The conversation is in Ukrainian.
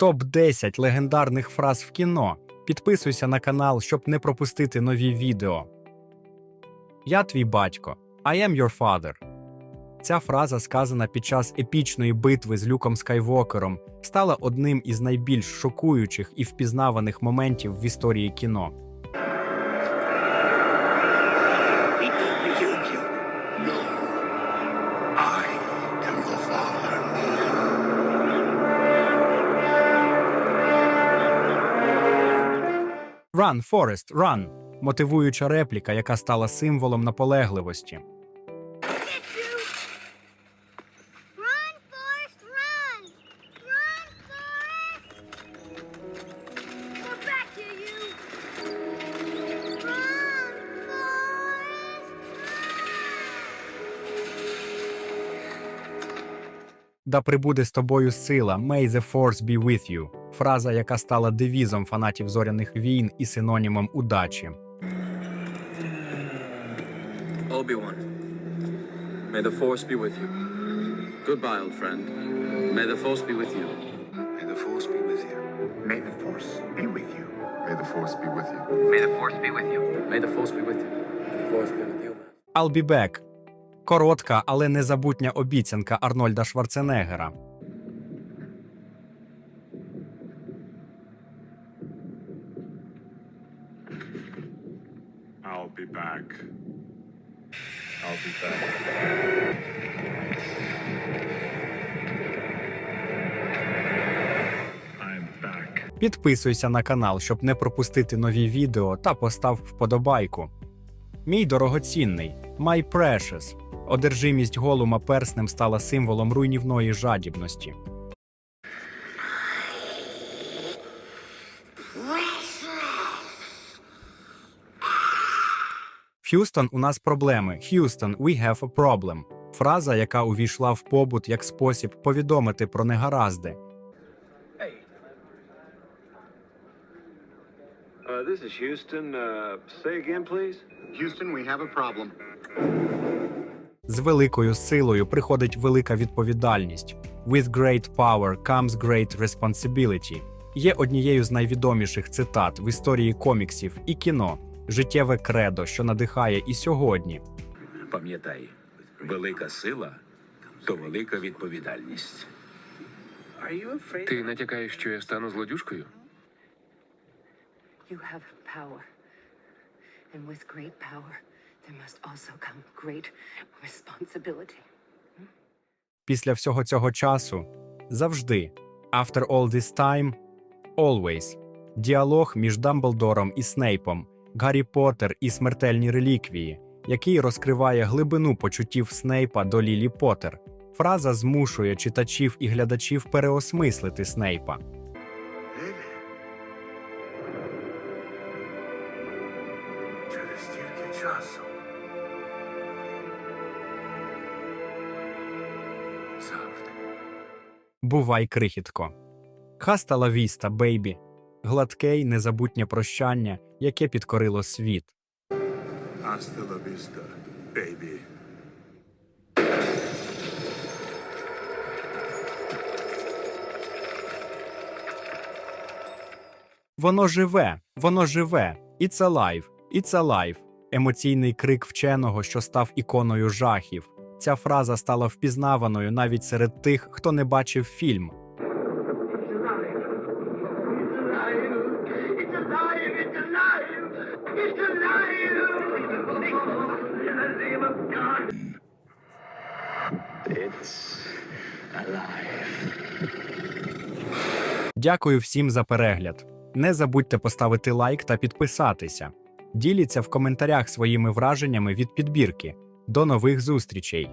Топ 10 легендарних фраз в кіно. Підписуйся на канал, щоб не пропустити нові відео. Я твій батько. I am your father. Ця фраза, сказана під час епічної битви з Люком Скайвокером, стала одним із найбільш шокуючих і впізнаваних моментів в історії кіно. Run, Forrest, run! мотивуюча репліка, яка стала символом наполегливості. Get you! Run, Forrest, run! Run, Forrest! We're back to you! Run, Forrest, Да прибуде з тобою сила, May the Force be with you. Фраза, яка стала девізом фанатів зоряних війн і синонімом удачі. Obi-Wan. May the Force be with you. Goodbye, old friend. May the Force be with you. May the force be with you. May the force be with you. May the force be with you. May the force be with you. May the Force be with you. May the Force be with you. I'll be back. Коротка, але незабутня обіцянка Арнольда Шварценеггера. I'll be back. I'll be back. Підписуйся на канал, щоб не пропустити нові відео та постав вподобайку. Мій дорогоцінний, My Precious. Одержимість голума перснем стала символом руйнівної жадібності. Х'юстон, у нас проблеми. Х'юстон, we have a problem. Фраза, яка увійшла в побут як спосіб повідомити про негаразди. Uh, this is Houston. Uh, say again, please. Houston, we have a problem. З великою силою приходить велика відповідальність. With great power comes great responsibility. Є однією з найвідоміших цитат в історії коміксів і кіно, життєве кредо, що надихає і сьогодні. Пам'ятай, велика сила то велика відповідальність. Ти натякаєш, що я стану злодюжкою? You have power. And with great power, there must also come great responsibility. Після всього цього часу завжди, after all this time, always. Діалог між Дамблдором і Снейпом, Гаррі Поттер і смертельні реліквії, який розкриває глибину почуттів Снейпа до Лілі Поттер. Фраза змушує читачів і глядачів переосмислити Снейпа. Через стільки часу. Завжди. Бувай, крихітко. Хаста ла віста, бейбі. Гладке й незабутнє прощання, яке підкорило світ. Hasta la vista, baby. Воно живе, воно живе. It's alive, it's alive. Емоційний крик вченого, що став іконою жахів. Ця фраза стала впізнаваною навіть серед тих, хто не бачив фільм. It's alive! It's alive! It's alive! In the name of God! It's alive. Дякую всім за перегляд. Не забудьте поставити лайк та підписатися. Діліться в коментарях своїми враженнями від підбірки. До нових зустрічей!